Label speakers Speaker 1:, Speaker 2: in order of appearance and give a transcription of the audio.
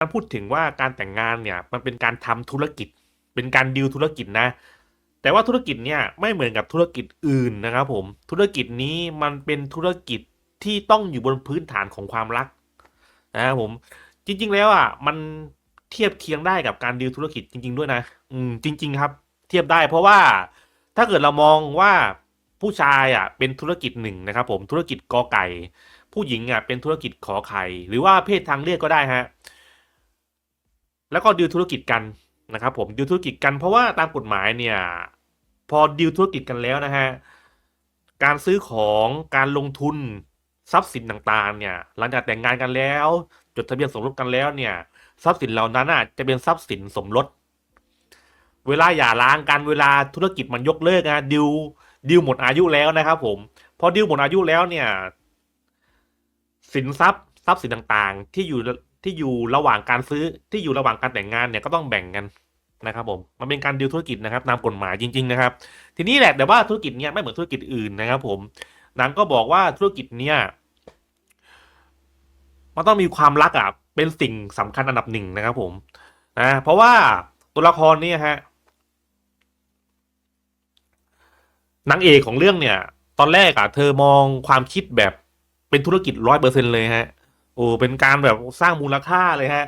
Speaker 1: การพูดถึงว่าการแต่งงานเนี่ยมันเป็นการทำธุรกิจ เป็นการดีลธุรกิจนะ แต่ว่าธุรกิจเนี่ยไม่เหมือนกับธุรกิจอื่นนะครับผมธุรกิจนี้มันเป็นธุรกิจที่ต้องอยู่บนพื้นฐานของความรักนะครับผมจริง ๆ แล้วอะมันเทียบเคียงได้กับการดีลธุรกิจจริง ๆ ด้วยนะ อืมจริง ๆ ครับ เทียบได้เพราะว่าถ้าเกิดเรามองว่าผู้ชายอะเป็นธุรกิจหนึ่งนะครับผมธุรกิจกอไก่ ผู้หญิงอะเป็นธุรกิจขอไข่ หรือว่าเพศทางเลือกก็ได้ฮะ แล้วก็ดีลธุรกิจกันนะครับผมดีลธุรกิจกันเพราะว่าตามกฎหมายเนี่ยพอดีลธุรกิจกันแล้วนะฮะการซื้อของการลงทุนทรัพย์สินต่างๆเนี่ยหลังจากแต่งงานกันแล้ว จดทะเบียนสมรสกันแล้วเนี่ยทรัพย์สินเหล่านั้นอะจะเป็นทรัพย์สินสมรสเวลาหย่าร้างกันเวลาธุรกิจมันยกเลิกนะดิวดิวหมดอายุแล้วนะครับผมพอดิวหมดอายุแล้วเนี่ยสินทรัพย์ทรัพย์สินต่างๆ ที่อยู่ ที่อยู่ระหว่างการซื้อที่อยู่ระหว่างการแต่งงานเนี่ยก็ต้องแบ่งกันนะครับผมมันเป็นการดิวธุรกิจนะครับตามกฎหมายจริง ๆนะครับ ทีนี้แหละแต่ว่าธุรกิจเนี่ยไม่เหมือนธุรกิจอื่นนะครับ ผมนังก็บอกว่าธุรกิจเนี่ยมันต้องมีความรักอะเป็นสิ่งสำคัญอันดับหนึ่งนะครับ ผมนะเพราะว่าตัวละครเนี่ยฮะนางเอกของเรื่องเนี่ย ตอนแรกอะเธอมองความคิดแบบเป็นธุรกิจร้อยเปอร์เซ็นเลยฮะ โอ้เป็นการแบบสร้างมูลค่าเลยฮะ